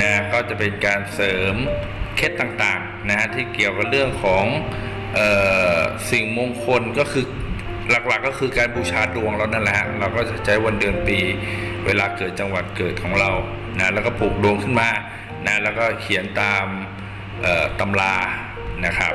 นะก็จะเป็นการเสริมเคล็ดต่างๆนะฮะที่เกี่ยวกับเรื่องของออสิ่งมงคลก็คือหลักๆก็คือการบูชาดวงเรานั่นแหละเราก็จะใช้วันเดือนปี เวลาเกิดจังหวัดเกิดของเรานะแล้วก็ปลูกดวงขึ้นมานะแล้วก็เขียนตามตำรานะครับ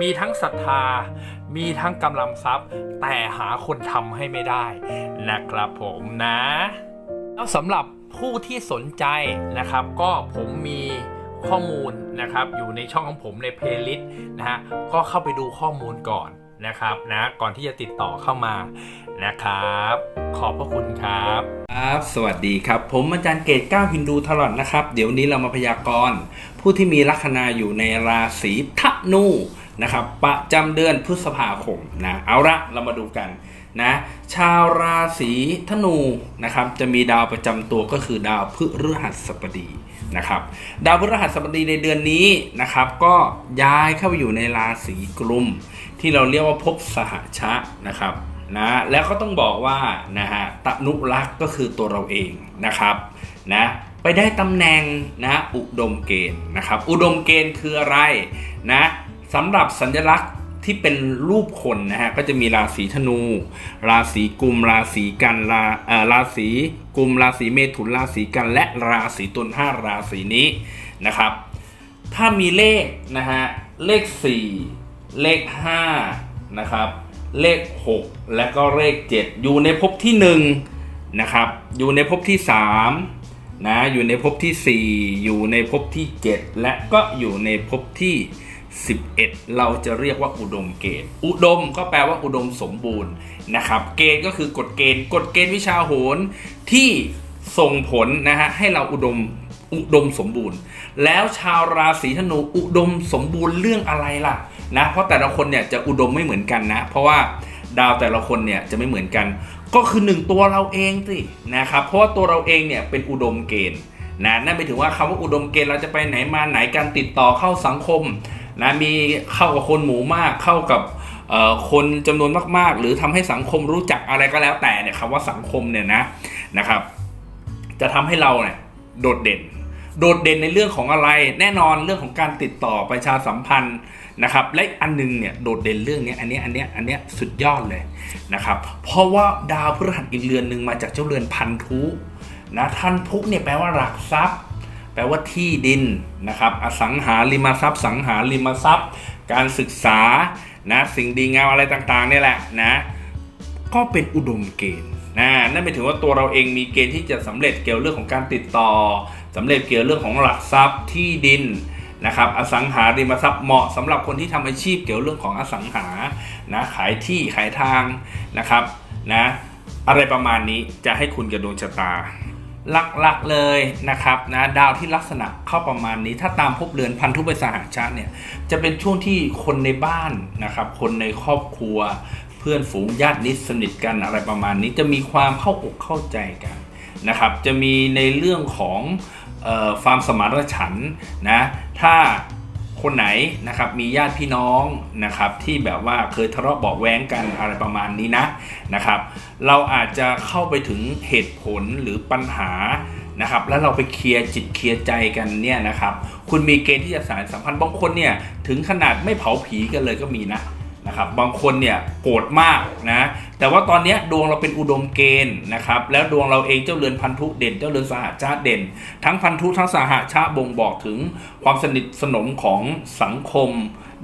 มีทั้งศรัทธา มีทั้งกำลังทรัพย์ แต่หาคนทำให้ไม่ได้นะครับผมนะ แล้วสำหรับผู้ที่สนใจนะครับ ก็ผมมีข้อมูลนะครับอยู่ในช่องของผมในเพลย์ลิสต์นะฮะก็เข้าไปดูข้อมูลก่อนนะครับนะก่อนที่จะติดต่อเข้ามานะครับ ขอบพระคุณครับครับสวัสดีครับ ผมอาจารย์เกตก้าวฮินดูทลอดนะครับ เดี๋ยวนี้เรามาพยากรณ์ผู้ที่มีลัคนาอยู่ในราศีธนู นะครับประจำเดือนพฤษภาคมนะเอาละเรามาดูกันนะชาวราศีธนูนะครับจะมีดาวประจำตัวก็คือดาวพฤหัสบดีนะครับดาวพฤหัสบดีในเดือนนี้นะครับก็ย้ายเข้าไปอยู่ในราศีกุมที่เราเรียกว่าภพสหชะนะครับนะแล้วก็ต้องบอกว่านะฮะตนุรักษ์ก็คือตัวเราเองนะครับนะไปได้ตำแหน่งนะอุดมเกณฑ์นะครับอุดมเกณฑ์คืออะไรนะ สำหรับสัญลักษณ์ที่เป็นรูปคนนะฮะก็จะมีราศีธนู ราศีกุม ราศีกันราเอ่อราศีกุม ราศีเมถุนราศีกันและราศีตุลห้าราศีนี้นะครับ ถ้ามีเลขนะฮะเลข 4 เลข5นะครับเลข 6 และก็เลข 7 อยู่ในภพที่1นะครับอยู่ในภพที่3นะอยู่ในภพที่ 4 อยู่ในภพที่ 7 และก็อยู่ในภพที่ 11 เราจะเรียกว่าอุดมเกณฑ์ อุดมก็แปลว่าอุดมสมบูรณ์นะครับ เกณฑ์ก็คือกฎเกณฑ์ กฎเกณฑ์วิชาโหรที่ส่งผลนะฮะให้เราอุดมอุดมสมบูรณ์ แล้วชาวราศีธนูอุดมสมบูรณ์เรื่องอะไรล่ะนะเพราะแต่ละคนเนี่ยจะอุดมไม่เหมือนกันนะ เพราะว่าดาวแต่ละคนเนี่ยจะไม่เหมือนกัน ก็คือหนึ่งตัวเราเองสินะครับเพราะว่าตัวเราเองเนี่ยเป็นอุดมเกณฑ์นะนั่นหมายถึงว่าคำว่าอุดมเกณฑ์เราจะไปไหนมาไหนการติดต่อเข้าสังคม นะมีเข้ากับคนหมู่มากเข้ากับคนจำนวนมากๆ หรือทำให้สังคมรู้จักอะไรก็แล้วแต่เนี่ยคำว่าสังคมเนี่ยนะนะครับ จะทำให้เราเนี่ยโดดเด่น โดดเด่นในเรื่องของอะไร แน่นอนเรื่องของการติดต่อประชาสัมพันธ์นะครับและอันหนึงเนี่ยโดดเด่นเรื่องนี้อันนี้อันนี้อันนี้สุดยอดเลยนะครับเพราะว่าดาวพฤหัสอีกเรือนหนึ่งมาจากเจ้าเรือนพันธุนะทันทุเนี่ยแปลว่าหลักทรัพย์ แปลว่าที่ดินนะครับ อสังหาริมทรัพย์ สังหาริมทรัพย์ การศึกษานะสิ่งดีงามอะไรต่างๆเนี่ยแหละนะก็เป็นอุดมเกณฑ์นะนั่นหมายถึงว่าตัวเราเองมีเกณฑ์ที่จะสำเร็จเกี่ยวเรื่องของการติดต่อสำเร็จเกี่ยวเรื่องของหลักทรัพย์ที่ดินนะครับอสังหาริมทรัพย์เหมาะสำหรับคนที่ทำอาชีพเกี่ยวเรื่องของอสังหานะขายที่ขายทางนะครับนะอะไรประมาณนี้จะให้คุณกับดวงชะตา หลักๆเลยนะครับนะดาวที่ลักษณะเข้าประมาณนี้ ถ้าตามภพเรือนพันธุไปสหชาติเนี่ยจะเป็นช่วงที่คนในบ้านนะครับคนในครอบครัว เพื่อนฝูงญาตินิดสนิทกันอะไรประมาณนี้จะมีความเข้าอกเข้าใจกันนะครับจะมีในเรื่องของความสมานฉันท์นะถ้า คนไหนนะครับมีญาติพี่น้องนะครับที่แบบว่าเคยทะเลาะเบาแว้งกันอะไรประมาณนี้นะนะครับ เราอาจจะเข้าไปถึงเหตุผลหรือปัญหานะครับแล้วเราไปเคลียร์จิตเคลียร์ใจกันเนี่ยนะครับ คุณมีเกณฑ์ที่จะสารสัมพันธ์บางคนเนี่ยถึงขนาดไม่เผาผีกันเลยก็มีนะ นะครับบางคนเนี่ยโกรธมากนะแต่ว่าตอนนี้ดวงเราเป็นอุดมเกณฑ์นะครับแล้วดวงเราเองเจ้าเรือนพันธุเด่น เจ้าเรือนสหชาติเด่น ทั้งพันธุทั้งสหชาติบ่งบอกถึงความสนิทสนมของสังคม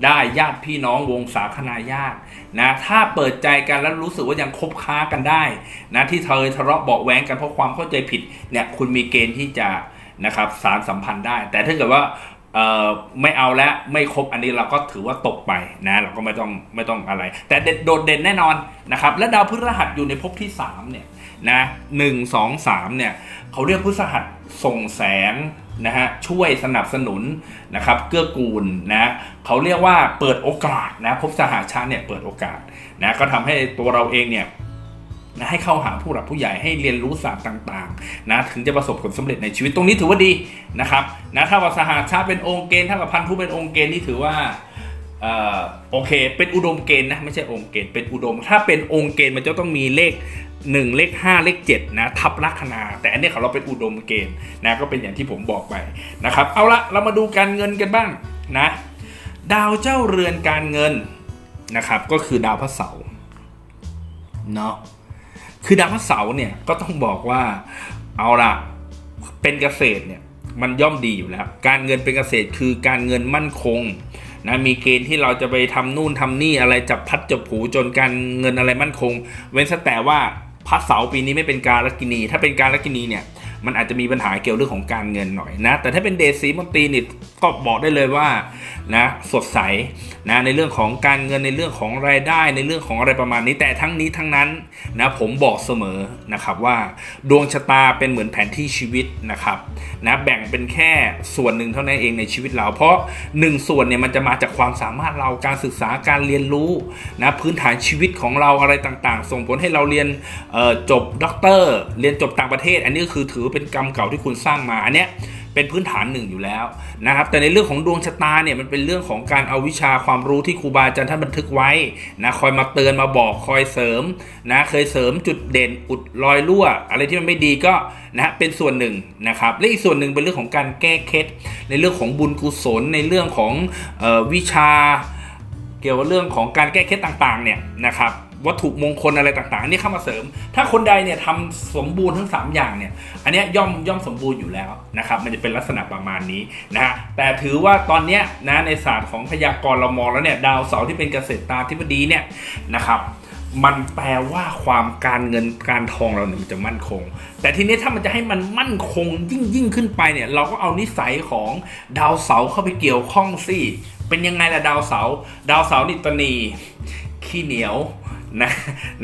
ได้ญาติพี่น้องวงศาคณาญาตินะถ้าเปิดใจกันแล้วรู้สึกว่ายังคบค้ากันได้นะที่เธอทะเลาะเบาะแว้งกันเพราะความเข้าใจผิดเนี่ยคุณมีเกณฑ์ที่จะนะครับสารสัมพันธ์ได้ แต่ถ้าเกิดว่า เอ่อไม่เอาแล้วไม่ครบอันนี้เราก็ถือว่าตกไปนะเราก็ไม่ต้องไม่ต้องอะไร แต่เด่นโดดเด่นแน่นอนนะครับและดาวพฤหัสอยู่ในภพที่สามเนี่ยนะหนึ่งสองสามเนี่ยเขาเรียกพฤหัสส่งแสงนะฮะช่วยสนับสนุนนะครับเกื้อกูลนะเขาเรียกว่าเปิดโอกาสนะภพสหชาติเนี่ยเปิดโอกาสนะก็ทำให้ตัวเราเองเนี่ย นะให้เข้าหาผู้หลักผู้ใหญ่ให้เรียนรู้ศาสตร์ต่างๆนะถึงจะประสบผลสำเร็จในชีวิตตรงนี้ถือว่าดีนะครับนะถ้าว่าสหชาติเป็นองค์เกณฑ์ถ้ากับพันธุเป็นองค์เกณฑ์นี่ถือว่าเอ่อโอเค เป็นอุดมเกณฑ์นะไม่ใช่องค์เกณฑ์เป็นอุดม ถ้าเป็นองค์เกณฑ์มันจะต้องมีเลข 1 เลข 5 เลข7นะทับลัคนา แต่อันนี้ของเราเป็นอุดมเกณฑ์นะก็เป็นอย่างที่ผมบอกไปนะครับเอาละเรามาดูการเงินกันบ้างนะดาวเจ้าเรือนการเงินนะครับก็คือดาวพระเสาร์เนาะ คือดาวพระเสาร์เนี่ยก็ต้องบอกว่าเอาละเป็นเกษตรเนี่ยมันย่อมดีอยู่แล้ว การเงินเป็นเกษตรคือการเงินมั่นคงนะมีเกณฑ์ที่เราจะไปทำนู่นทำนี่อะไรจับพัดจับผูจนการเงินอะไรมั่นคง เว้นแต่ว่าพระเสาร์ปีนี้ไม่เป็นการลักินี ถ้าเป็นการลักินีเนี่ยมันอาจจะมีปัญหาเกี่ยวเรื่องของการเงินหน่อยนะ แต่ถ้าเป็นเดซีมอนตีนี่ ก็บอกได้เลยว่านะสดใสนะในเรื่องของการเงินในเรื่องของรายได้ในเรื่องของอะไรประมาณนี้แต่ทั้งนี้ทั้งนั้นนะผมบอกเสมอนะครับว่า ดวงชะตาเป็นเหมือนแผนที่ชีวิตนะครับนะแบ่งเป็นแค่ส่วนหนึ่งเท่านั้นเองในชีวิตเรา เพราะหนึ่งส่วนเนี่ยมันจะมาจากความสามารถเราการศึกษาการเรียนรู้นะพื้นฐานชีวิตของเราอะไรต่างๆ ส่งผลให้เราเรียนจบด็อกเตอร์เรียนจบต่างประเทศ อันนี้คือถือเป็นกรรมเก่าที่คุณสร้างมาอันเนี้ย เป็นพื้นฐานหนึ่งอยู่แล้วนะครับแต่ในเรื่องของดวงชะตาเนี่ยมันเป็นเรื่องของการเอาวิชาความรู้ที่ครูบาอาจารย์ท่านบันทึกไว้นะคอยมาเตือนมาบอกคอยเสริมนะเคยเสริมจุดเด่นอุดรอยรั่ว อะไรที่มันไม่ดีก็นะเป็นส่วนหนึ่งนะครับและอีกส่วนหนึ่งเป็นเรื่องของการแก้เคล็ดในเรื่องของบุญกุศลในเรื่องของออวิชา เกี่ยวกับเรื่องของการแก้เคล็ดต่างๆเนี่ยนะครับ วัตถุมงคลอะไรต่างๆอันนี้เข้ามาเสริม ถ้าคนใดเนี่ยทำสมบูรณ์ทั้ง 3 อย่างเนี่ย อันนี้ย่อมย่อมสมบูรณ์อยู่แล้วนะครับ มันจะเป็นลักษณะประมาณนี้นะฮะ แต่ถือว่าตอนเนี้ยนะในศาสตร์ของพยากรณ์เรามองแล้วเนี่ยดาวเสาร์ที่เป็นเกษตรตาธิบดีเนี่ยนะครับมันแปลว่าความการเงินการทองเราเนี่ยมันจะมั่นคง แต่ทีนี้ถ้ามันจะให้มันมั่นคงยิ่งยิ่งขึ้นไปเนี่ย เราก็เอานิสัยของดาวเสาร์เข้าไปเกี่ยวข้องสิเป็นยังไงล่ะดาวเสาร์ดาวเสาร์นิตนีขี้เหนียว นะ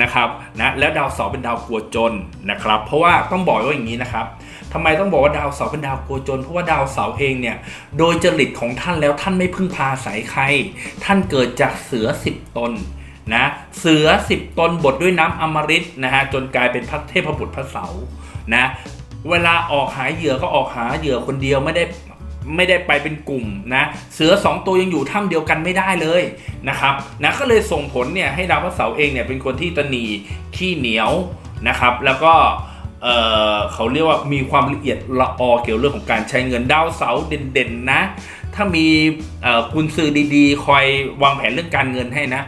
นะครับนะแล้วดาวเสาร์เป็นดาวกลัวจนนะครับ เพราะว่าต้องบอกว่าอย่างนี้นะครับทำไมต้องบอกว่าดาวเสาร์เป็นดาวกลัวจน เพราะว่าดาวเสาร์เองเนี่ยโดยจริตของท่านแล้วท่านไม่พึ่งพาอายใคร ท่านเกิดจากเสือสิบตนนะเสือสิบตนบดด้วยน้ำอมฤตนะฮะจนกลายเป็นพระเทพบุตรพระเสานะเวลาออกหาเหยื่อก็ออกหาเหยื่อคนเดียวไม่ได้ ไม่ได้ไปเป็นกลุ่มนะเสือสองตัวยังอยู่ถ้ำเดียวกันไม่ได้เลยนะครับนะก็เลยส่งผลเนี่ยให้ดาวพระเสาร์เองเนี่ยเป็นคนที่ตนีขี้เหนียวนะครับ แล้วก็เออเขาเรียกว่ามีความละเอียดละออเกี่ยวเรื่องของการใช้เงินดาวเสาร์เด่นๆนะ ถ้ามีกุญซือดีๆ คอยวางแผนเรื่องการเงินให้นะ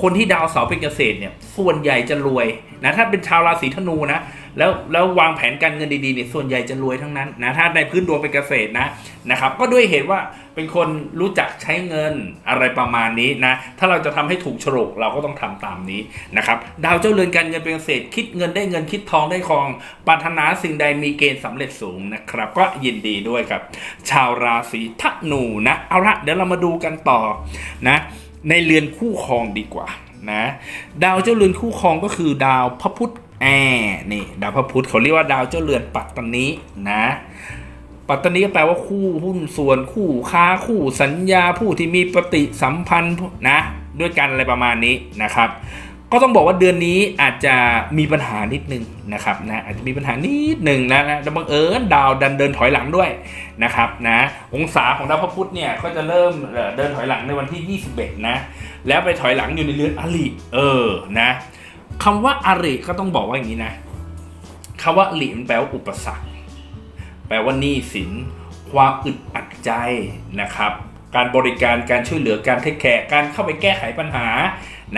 คนที่ดาวเสาร์เป็นเกษตรเนี่ยส่วนใหญ่จะรวยนะถ้าเป็นชาวราศีธนูนะ แล้วแล้ววางแผนการเงินดีๆเนี่ยส่วนใหญ่จะรวยทั้งนั้นนะถ้าในพื้นดวงเป็นเกษตรนะนะครับ ก็ด้วยเหตุว่าเป็นคนรู้จักใช้เงินอะไรประมาณนี้นะถ้าเราจะทำให้ถูกฉลกเราก็ต้องทำตามนี้นะครับดาวเจ้าเรือนการเงินเป็นเกษตร คิดเงินได้เงินคิดทองได้ทองปรารถนาสิ่งใดมีเกณฑ์สำเร็จสูงนะครับ ก็ยินดีด้วยกับ ชาวราศีธนูนะเอาละเดี๋ยวเรามาดูกันต่อนะในเรือนคู่ครองดีกว่านะดาวเจ้าเรือนคู่ครองก็คือดาวพระพุธ แอนี่ดาวพระพุธเขาเรียกว่าดาวเจ้าเรือนปัตตนินะ ปัตตานีก็แปลว่าคู่หุ้นส่วนคู่ค้าคู่สัญญาผู้ที่มีปฏิสัมพันธ์นะด้วยกันอะไรประมาณนี้นะครับ ก็ต้องบอกว่าเดือนนี้อาจจะมีปัญหานิดนึงนะครับนะอาจจะมีปัญหานิดหนึ่งนะนะแต่บังเอิญดาวดันเดินถอยหลังด้วยนะครับนะองศาของดาวพระพุธเนี่ยก็จะเริ่มเดินถอยหลังในวันที่ 21 นะ แล้วไปถอยหลังอยู่ในเรือนอริเออนะ คำว่าอริก็ต้องบอกว่าอย่างนี้นะคำว่าอริมันแปลว่าอุปสรรค แปลว่าหนี้สิน ความอึดอัดใจนะครับ การบริการการช่วยเหลือการเทคแคร์การเข้าไปแก้ไขปัญหา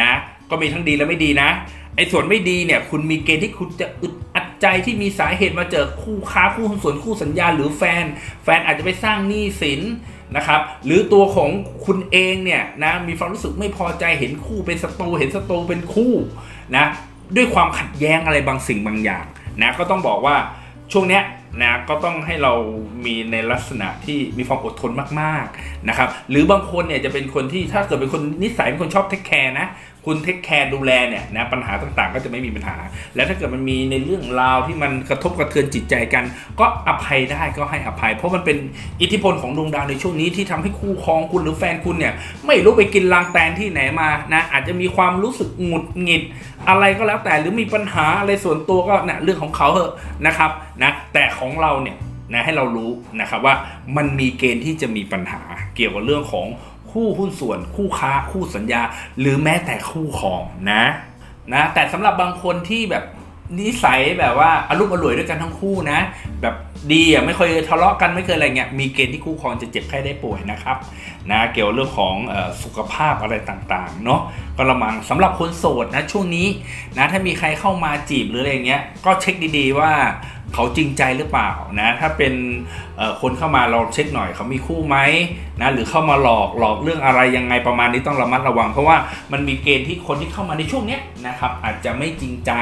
นะก็มีทั้งดีและไม่ดีนะไอ้ส่วนไม่ดีเนี่ยคุณมีเกณฑ์ที่คุณจะอึดอัดใจที่มีสาเหตุมาเจอคู่ค้าคู่หุ้นส่วนคู่สัญญาหรือแฟน แฟนอาจจะไปสร้างหนี้สิน นะครับหรือตัวของคุณเองเนี่ยนะมีความรู้สึกไม่พอใจเห็นคู่เป็นศัตรูเห็นศัตรูเป็นคู่นะด้วยความขัดแย้งอะไรบางสิ่งบางอย่างนะก็ต้องบอกว่าช่วงเนี้ยนะก็ต้องให้เรามีในลักษณะที่มีความอดทนมากๆนะครับหรือบางคนเนี่ยจะเป็นคนที่ถ้าเกิดเป็นคนนิสัยเป็นคนชอบเทคแคร์นะ คุณเทคแคร์ดูแลเนี่ยนะปัญหาต่างๆ ก็จะไม่มีปัญหา แล้วถ้าเกิดมันมีในเรื่องราวที่มันกระทบกระเทือนจิตใจกัน ก็อภัยได้ก็ให้อภัย เพราะมันเป็นอิทธิพลของดวงดาวในช่วงนี้ที่ทำให้คู่ครองคุณหรือแฟนคุณเนี่ยไม่รู้ไปกินลางแตนที่ไหนมานะอาจจะมีความรู้สึกหงุดหงิดอะไรก็แล้วแต่หรือมีปัญหาอะไรส่วนตัวก็นะเรื่องของเขาเถอะนะครับนะแต่ของเราเนี่ยนะให้เรารู้นะครับว่ามันมีเกณฑ์ที่จะมีปัญหาเกี่ยวกับเรื่องของ คู่หุ้นส่วน คู่ค้า คู่สัญญา หรือแม้แต่คู่ครองนะนะแต่สำหรับบางคนที่แบบนิสัยแบบว่าอารมณ์อร่วยด้วยกันทั้งคู่นะ แบบดีอะไม่เคยทะเลาะกันไม่เคยอะไรเงี้ยมีเกณฑ์ที่คู่ครองจะเจ็บไข้ได้ป่วยนะครับนะเกี่ยวกับเรื่องของสุขภาพอะไรต่างๆเนาะก็ระมังสำหรับคนโสดนะช่วงนี้นะถ้ามีใครเข้ามาจีบหรืออะไรเงี้ยก็เช็คดีๆว่า เขาจริงใจหรือเปล่านะถ้าเป็นคนเข้ามาเราเช็คหน่อยเขามีคู่ไหมนะหรือเข้ามาหลอกหลอกเรื่องอะไรยังไงประมาณนี้ต้องระมัดระวัง เพราะว่ามันมีเกณฑ์ที่คนที่เข้ามาในช่วงนี้นะครับอาจจะไม่จริงใจ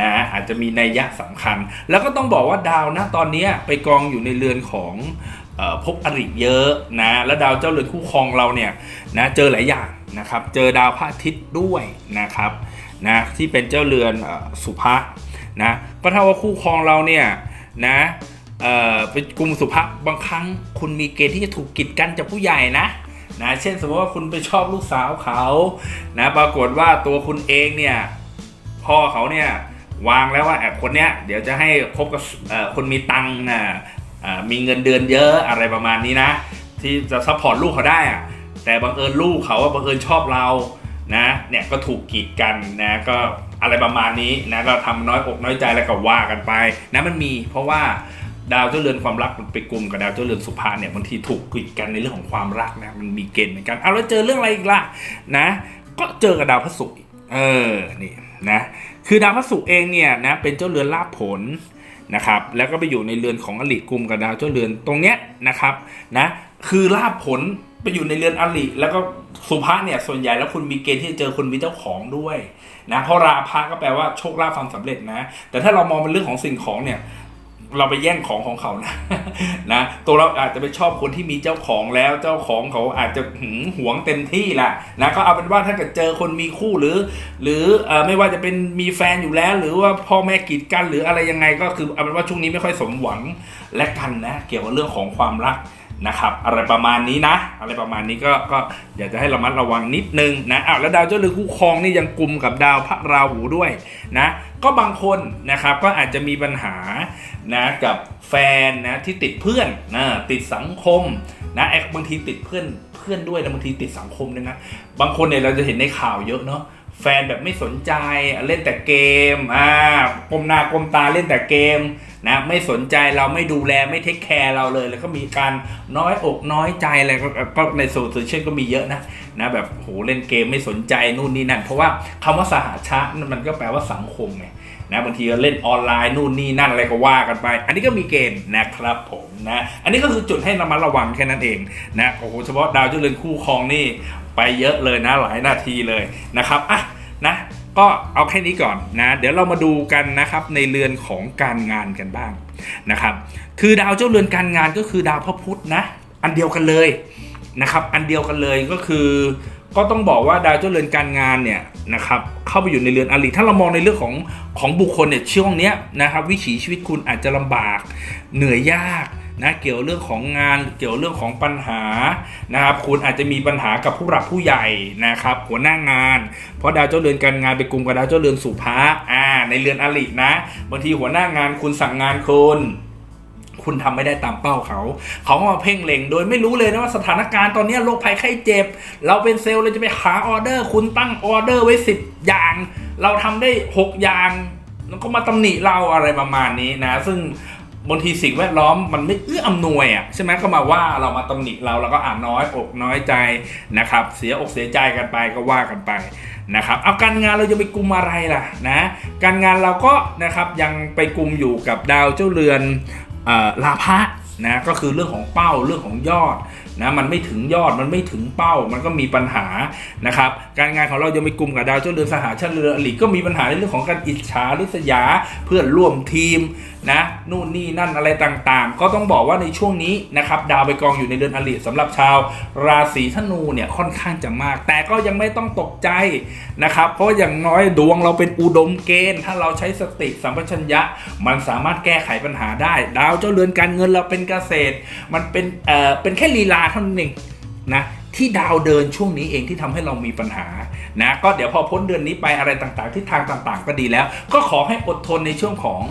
นะอาจจะมีนัยยะสำคัญ แล้วก็ต้องบอกว่าดาวนะตอนนี้ไปกองอยู่ในเรือนของเออภพอริเยอะนะแล้วดาวเจ้าเรือนคู่ครองเราเนี่ยนะเจอหลายอย่างนะครับเจอดาวพระอาทิตย์ด้วยนะครับนะที่เป็นเจ้าเรือนสุภะ นะก็เท่าว่าคู่ครองเราเนี่ยนะเอ่อเป็นกลุ่มสุภะบางครั้งคุณมีเกณฑ์ที่จะถูกกีดกันจากผู้ใหญ่นะนะเช่นสมมติว่าคุณไปชอบลูกสาวเขานะปรากฏว่าตัวคุณเองเนี่ยพ่อเขาเนี่ยวางแล้วว่าแอบคนเนี้ยเดี๋ยวจะให้คบกับคนมีตังค์นะมีเงินเดือนเยอะอะไรประมาณนี้นะ ที่จะซัพพอร์ตลูกเขาได้อะแต่บังเอิญลูกเขาว่าบังเอิญชอบเรานะเนี่ยก็ถูกกีดกันนะก็ อะไรประมาณนี้นะก็ทำน้อยอกน้อยใจแล้วก็ว่ากันไปนะมันมีเพราะว่าดาวเจ้าเรือนความรักมันไปกลุ่มกับดาวเจ้าเรือนสุภาเนี่ยบางทีถูกกีดกันในเรื่องของความรักนะมันมีเกณฑ์เหมือนกันเอาแล้วเจอเรื่องอะไรอีกล่ะนะ ก็เจอกับดาวพระศุกร์เออนี่นะคือดาวพระศุกร์เองเนี่ยนะเป็นเจ้าเรือนลาภผลนะครับแล้วก็ไปอยู่ในเรือนของอลิกลุ่มกับดาวเจ้าเรือนตรงเนี้ยนะครับนะคือลาภผลไปอยู่ในเรือนอลิแล้วก็สุภาเนี่ยส่วนใหญ่แล้วคุณมีเกณฑ์ที่จะเจอคนมีเจ้าของด้วย นะเพราะราภะก็แปลว่าโชคลาภความสำเร็จนะ แต่ถ้าเรามองเป็นเรื่องของสิ่งของเนี่ยเราไปแย่งของของเขานะนะตัวเราอาจจะไปชอบคนที่มีเจ้าของแล้วเจ้าของเขาอาจจะหึงหวงเต็มที่แหละนะก็เอาเป็นว่าถ้าเกิดเจอคนมีคู่หรือ หรืออไม่ว่าจะเป็นมีแฟนอยู่แล้ว หรือว่าพ่อแม่กีดกันหรืออะไรยังไงก็คือเอาเป็นว่าช่วงนี้ไม่ค่อยสมหวังและกันนะ เกี่ยวกับเรื่องของความรัก นะครับอะไรประมาณนี้นะ อะไรประมาณนี้ก็ก็อยากจะให้ระมัดระวังนิดนึงนะอ้าวแล้วดาวเจ้าเรือนคู่ครองนี่ยังกลุ่มกับดาวพระราหูด้วยนะก็บางคนนะครับก็อาจจะมีปัญหานะกับแฟนนะที่ติดเพื่อนนะติดสังคมนะไอ้บางทีติดเพื่อนเพื่อนด้วยนะบางทีติดสังคมด้วยนะบางคนเนี่ยเราจะเห็นในข่าวเยอะเนาะ แฟนแบบไม่สนใจเล่นแต่เกมอ่ากลมหน้ากลมตาเล่นแต่เกมนะไม่สนใจเราไม่ดูแลไม่เทคแคร์เราเลย แล้วก็มีการน้อยอกน้อยใจอะไรก็ในโซเชียลก็มีเยอะนะนะแบบโหเล่นเกมไม่สนใจนู่นนี่นั่น เพราะว่าคำว่าสหชาติมันก็แปลว่าสังคมไงนะบางทีก็เล่นออนไลน์นู่นนี่นั่นอะไรก็ว่ากันไป อันนี้ก็มีเกณฑ์นะครับผมนะ อันนี้ก็คือจุดให้ระมัดระวังแค่นั้นเองนะโอ้โหเฉพาะดาวเจริญคู่ครองนี่ ไปเยอะเลยนะหลายนาทีเลยนะครับอะนะก็เอาแค่นี้ก่อนนะ เดี๋ยวเรามาดูกันนะครับในเรือนของการงานกันบ้างนะครับ คือดาวเจ้าเรือนการงานก็คือดาวพระพุธนะ อันเดียวกันเลยนะครับ อันเดียวกันเลยก็คือ ก็ต้องบอกว่าดาวเจ้าเรือนการงานเนี่ยนะครับเข้าไปอยู่ในเรือนอริถ้าเรามองในเรื่องของของบุคคลเนี่ยช่วงเนี้ยนะครับ วิถีชีวิตคุณอาจจะลำบากเหนื่อยยาก นะเกี่ยวเรื่องของงานเกี่ยวเรื่องของปัญหานะครับคุณอาจจะมีปัญหากับผู้หลักผู้ใหญ่นะครับหัวหน้างาน เพราะดาวเจ้าเรือนการงานไปกลุ่มกับดาวเจ้าเรือนสุภาอ่าในเรือนอรินะบางทีหัวหน้างานคุณสั่งงานคุณคุณทำไม่ได้ตามเป้าเขา เขามาเพ่งเล็งโดยไม่รู้เลยนะว่าสถานการณ์ตอนนี้โรคภัยไข้เจ็บ เราเป็นเซลล์เราจะไปหาออเดอร์ คุณตั้งออเดอร์ไว้ 10 อย่าง เราทำได้ 6 อย่าง แล้วก็มาตำหนิเราอะไรประมาณนี้นะ ซึ่ง บางทีสิ่งแวดล้อมมันไม่เอื้ออำนวยอะใช่ไหมก็มาว่าเรามาตำหนิเราแล้วก็อ่านน้อยอกน้อยใจนะครับ เสียอกเสียใจกันไปก็ว่ากันไปนะครับเอาการงานเราจะไปกลุ่มอะไรล่ะนะการงานเราก็นะครับยังไปกลุ่มอยู่กับดาวเจ้าเรือนอลาภะนะก็คือเรื่องของเป้าเรื่องของยอดนะมันไม่ถึงยอดมันไม่ถึงเป้ามันก็มีปัญหานะครับการงานของเรายังไปกลุ่มกับดาวเจ้าเรือนสหชาติเรืออลิก็มีปัญหาในเรื่องของการอิจฉาริษยาเพื่อนร่วมทีมนะนู่นนี่นั่นอะไรต่างๆ ก็ต้องบอกว่าในช่วงนี้นะครับดาวไปกองอยู่ในเรือนอลิสำหรับชาวราศีธนูเนี่ยค่อนข้างจะมาก แต่ก็ยังไม่ต้องตกใจนะครับเพราะอย่างน้อยดวงเราเป็นอุดมเกณฑ์ ถ้าเราใช้สติสัมปชัญญะ มันสามารถแก้ไขปัญหาได้ ดาวเจ้าเรือนการเงินเราเป็นเกษตร มันเป็นเอ่อเป็นแค่ลีลาเท่านั้นเองนะ ที่ดาวเดินช่วงนี้เองที่ทำให้เรามีปัญหานะก็เดี๋ยวพอพ้นเดือนนี้ไปอะไรต่างๆที่ทางต่างๆ ก็ดีแล้ว ก็ขอให้อดทนในช่วงของ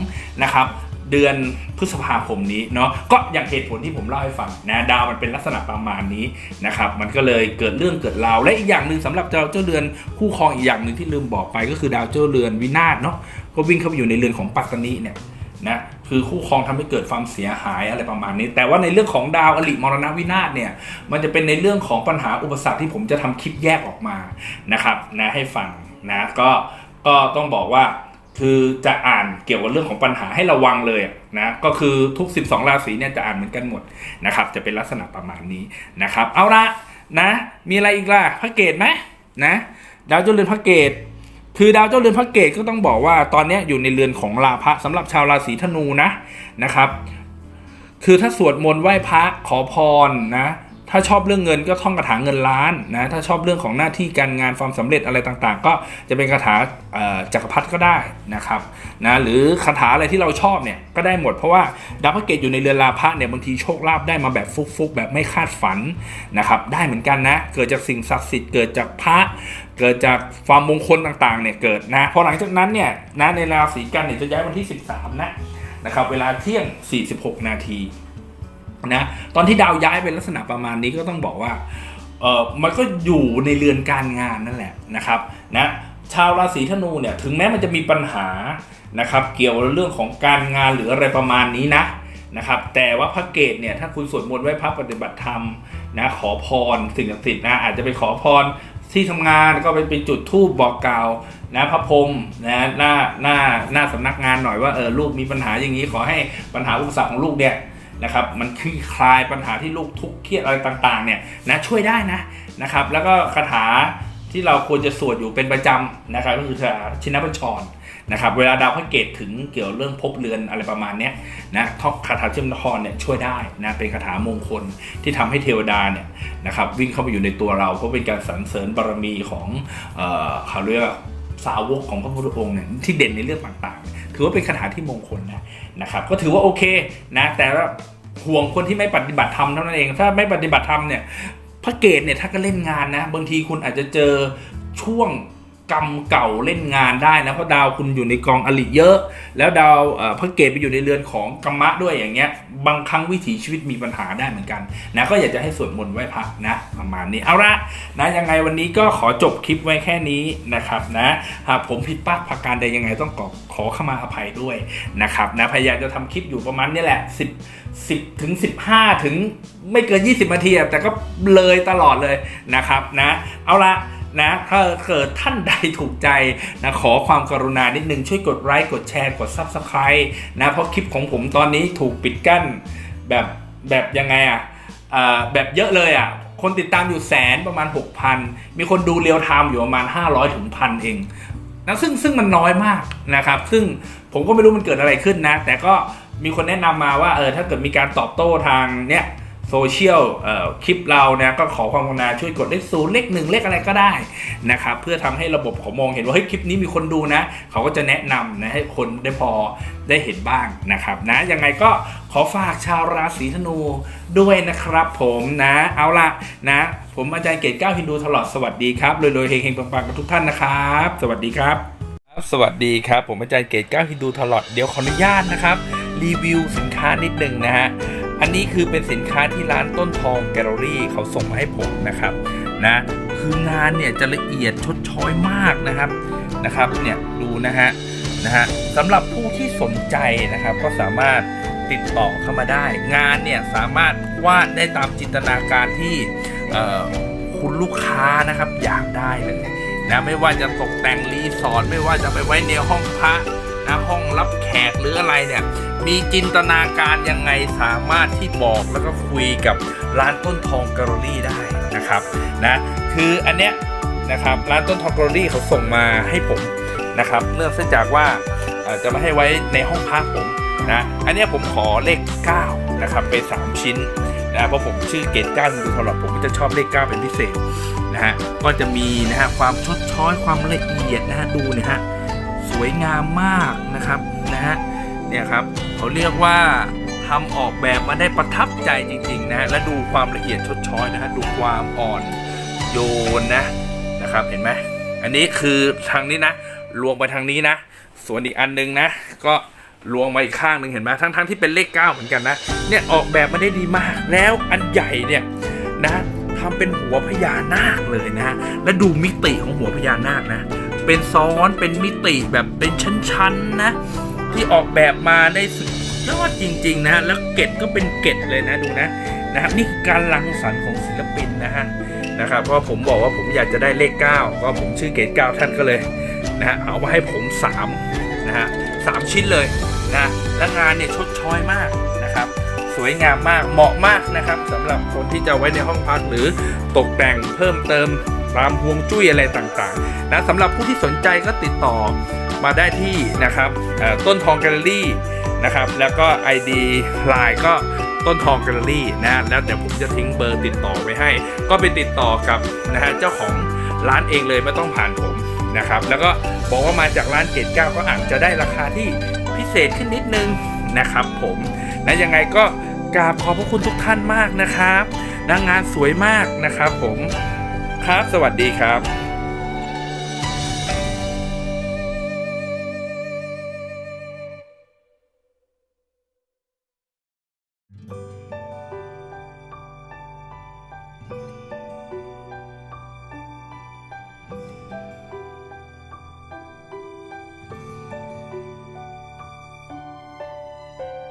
นะครับเดือนพฤษภาคมนี้เนาะก็อย่างเหตุผลที่ผมเล่าให้ฟังนะดาวมันเป็นลักษณะประมาณนี้นะครับมันก็เลยเกิดเรื่องเกิดราวและอีกอย่างหนึ่งสำหรับดาวเจ้าเรือนคู่ครองอีกอย่างหนึ่งที่ลืมบอกไปก็คือดาวเจ้าเรือนวินาศเนาะก็วิ่งเข้าไปอยู่ในเรือนของปัตตานิเนี่ยนะ คือคู่ครองทำให้เกิดความเสียหายอะไรประมาณนี้ แต่ว่าในเรื่องของดาวอลิมรณวินาศเนี่ยมันจะเป็นในเรื่องของปัญหาอุปสรรคที่ผมจะทำคลิปแยกออกมานะครับนะให้ฟังนะก็ก็ต้องบอกว่าคือจะอ่านเกี่ยวกับเรื่องของปัญหาให้ระวังเลยนะก็คือทุก 12 ราศีเนี่ยจะอ่านเหมือนกันหมดนะครับจะเป็นลักษณะประมาณนี้นะครับเอาละนะมีอะไรอีกล่ะพระเกตไหมนะดาวจ้าเรือนพระเกต คือดาวเจ้าเรือนพระเกตก็ต้องบอกว่าตอนนี้อยู่ในเรือนของลาภะสำหรับชาวราศีธนูนะนะครับ คือถ้าสวดมนต์ไหว้พระขอพรนะถ้าชอบเรื่องเงินก็ท่องคาถาเงินล้านนะถ้าชอบเรื่องของหน้าที่การงานความสำเร็จอะไรต่างๆ ก็จะเป็นคาถาจักรพรรดิก็ได้นะครับนะหรือคาถาอะไรที่เราชอบเนี่ยก็ได้หมดเพราะว่าดาวพระเกตอยู่ในเรือนลาภะเนี่ยบางทีโชคลาภได้มาแบบฟุกๆแบบไม่คาดฝันนะครับได้เหมือนกันนะเกิดจากสิ่งศักดิ์สิทธิ์เกิดจากพระ เกิดจากความมงคลต่างๆเนี่ยเกิดนะพอหลังจากนั้นเนี่ยนะในราศีกันเนี่ยจะย้ายวันที่ 13 นะนะครับเวลาเที่ยง 46 นาทีนะตอนที่ดาวย้ายเป็นลักษณะประมาณนี้ก็ต้องบอกว่าเออมันก็อยู่ในเรือนการงานนั่นแหละนะครับนะชาวราศีธนูเนี่ยถึงแม้มันจะมีปัญหานะครับเกี่ยวกับเรื่องของการงานหรืออะไรประมาณนี้นะนะครับแต่ว่าพระเกตเนี่ยถ้าคุณสวดมนต์ไหว้พระปฏิบัติธรรมนะขอพรสิ่งศักดิ์สิทธิ์นะอาจจะไปขอพร ที่ทำงานก็ไปไปจุดทูบบอกกล่าวนะพระพรหมนะหน้าหน้าหน้าสำนักงานหน่อยว่าเออลูกมีปัญหาอย่างนี้ขอให้ปัญหาอุปสรรคของลูกเนี่ยนะครับมันคลี่คลายปัญหาที่ลูกทุกข์เครียดอะไรต่างๆเนี่ยนะช่วยได้นะนะครับ แล้วก็คาถาที่เราควรจะสวดอยู่เป็นประจำนะครับก็คือคาถาชินบัญชร นะครับเวลาดาวพระเกตถึงเกี่ยวเรื่องภพเรือนอะไรประมาณนี้นะท่องคาถาชินบัญชรเนี่ยช่วยได้นะเป็นคาถามงคลที่ทำให้เทวดาเนี่ยนะครับวิ่งเข้าไปอยู่ในตัวเราเพราะเป็นการสรรเสริญบารมีของเอ่อเขาเรียกว่าสาวกของพระพุทธองค์เนี่ยที่เด่นในเรื่องต่างๆ ถือว่าเป็นคาถาที่มงคลนะนะครับก็ถือว่าโอเคนะแต่ว่าห่วงคนที่ไม่ปฏิบัติธรรมเท่านั้นเอง ถ้าไม่ปฏิบัติธรรมเนี่ยพระเกตเนี่ยถ้าก็เล่นงานนะบางทีคุณอาจจะเจอช่วง กรรมเก่าเล่นงานได้นะเพราะดาวคุณอยู่ในกองอลิเยอะ แล้วดาวพระเกตไปอยู่ในเรือนของกรรมะด้วยอย่างเงี้ย บางครั้งวิถีชีวิตมีปัญหาได้เหมือนกันนะก็อยากจะให้สวดมนต์ไหว้พระนะประมาณนี้เอาละนะยังไงวันนี้ก็ขอจบคลิปไว้แค่นี้นะครับนะหากผมผิดพลาดประการใดยังไงต้องขอขอเข้ามาอภัยด้วยนะครับนะพยายามจะทำคลิปอยู่ประมาณนี้แหละ 10 10ถึง15 ถึงไม่เกิน 20นาทีแต่ก็เลยตลอดเลยนะครับนะเอาละ นะถ้าเกิดท่านใดถูกใจนะขอความกรุณานิดนึงช่วยกดไลค์กดแชร์กด Subscribe นะเพราะคลิปของผมตอนนี้ถูกปิดกั้นแบบแบบยังไงอะอ่าแบบเยอะเลยอะคนติดตามอยู่แสนประมาณ 6,000 มีคนดูเรียลไทม์อยู่ประมาณ 500ถึงพันเองนะซึ่งซึ่งมันน้อยมากนะครับ ซึ่งผมก็ไม่รู้มันเกิดอะไรขึ้นนะ แต่ก็มีคนแนะนำมาว่าเออถ้าเกิดมีการตอบโต้ทางเนี้ย โซเชียลคลิปเราเนี่ยก็ขอความกรุณาช่วยกดเลขศูนย์เลขหนึ่งเลขอะไรก็ได้นะครับเพื่อทำให้ระบบเขามองเห็นว่าเฮ้ยคลิปนี้มีคนดูนะ เขาก็จะแนะนำนะให้คนได้พอได้เห็นบ้างนะครับนะยังไงก็ขอฝากชาวราศีธนูด้วยนะครับผมนะเอาละนะ ผมอาจารย์เกตก้าวฮินดูตลอดสวัสดีครับรวยๆเฮงๆปังๆกันทุกท่านนะครับ สวัสดีครับ สวัสดีครับ ผมอาจารย์เกตก้าวฮินดูตลอดเดี๋ยวขออนุญาตนะครับ รีวิวสินค้านิดหนึ่งนะฮะ อันนี้คือเป็นสินค้าที่ร้านต้นทองแกลเลอรี่เขาส่งมาให้ผมนะครับนะคืองานเนี่ยจะละเอียดชดช้อยมากนะครับนะครับเนี่ยดูนะฮะนะฮะสำหรับผู้ที่สนใจนะครับก็สามารถติดต่อเข้ามาได้ งานเนี่ยสามารถวาดได้ตามจินตนาการที่คุณลูกค้านะครับอยากได้เลยนะไม่ว่าจะตกแต่งรีสอร์ทไม่ว่าจะไปไว้ในห้องพระ นะห้องรับแขกหรืออะไรเนี่ยมีจินตนาการยังไงสามารถที่บอกแล้วก็คุยกับร้านต้นทองแกลเลอรี่ได้นะครับนะคืออันเนี้ยนะครับร้านต้นทองแกลเลอรี่เขาส่งมาให้ผมนะครับเนื่องจากว่าจะมาให้ไว้ในห้องพักผมนะอันเนี้ยผมขอเลข 9 นะครับเป็น3ชิ้นนะเพราะผมชื่อเกตก้าดูตลอดผมก็จะชอบเลข 9 เป็นพิเศษนะฮะก็จะมีนะฮะความชดช้อยความละเอียดนะฮะดูนะฮะ วยงามมากนะครับนะฮะเนี่ยครับเขาเรียกว่าทำออกแบบมาได้ประทับใจจริงๆนะและดูความละเอียดชดช้อยนะฮะดูความอ่อนโยนนะนะครับเห็นไหมอันนี้คือทางนี้นะลวงไปทางนี้นะ ส่วนอีกอันนึงนะ ก็ลวงมาอีกข้างหนึ่งเห็นไหมทั้งทั้งที่เป็นเลข 9 เหมือนกันนะเนี่ยออกแบบมาได้ดีมากแล้วอันใหญ่เนี่ยนะทำเป็นหัวพญานาคเลยนะ และดูมิติของหัวพญานาคนะ เป็นซ้อนเป็นมิติแบบเป็นชั้นๆนะ ที่ออกแบบมาได้สุดยอดจริง ๆ นะ แล้วเกตก็เป็นเกตเลยนะดูนะนะครับนี่คือการรังสรรค์ของศิลปินนะฮะนะครับเพราะผมบอกว่าผมอยากจะได้เลข 9 ก็ผมชื่อเกต9ท่านก็เลยนะฮะเอามาให้ผม3นะฮะสามชิ้นเลยนะและงานเนี่ยชดช้อยมากนะครับ สวยงามมากเหมาะมากนะครับสำหรับคนที่จะไว้ในห้องพักหรือตกแต่งเพิ่มเติม ตามฮวงจุ้ยอะไรต่างๆนะสำหรับผู้ที่สนใจก็ติดต่อมาได้ที่นะครับต้นทองแกลเลอรี่นะครับแล้วก็ ID Line ก็ต้นทองแกลเลอรี่นะแล้วแต่ผมจะทิ้งเบอร์ติดต่อไว้ให้ ก็ไปติดต่อกับนะฮะเจ้าของร้านเองเลยไม่ต้องผ่านผมนะครับแล้วก็บอกว่ามาจากร้านเกตเก้าก็อาจจะได้ราคาที่พิเศษขึ้นนิดนึงนะครับผมนะยังไงก็กราบขอบพระคุณทุกท่านมากนะครับนะงานสวยมากนะครับผม ครับ สวัสดีครับ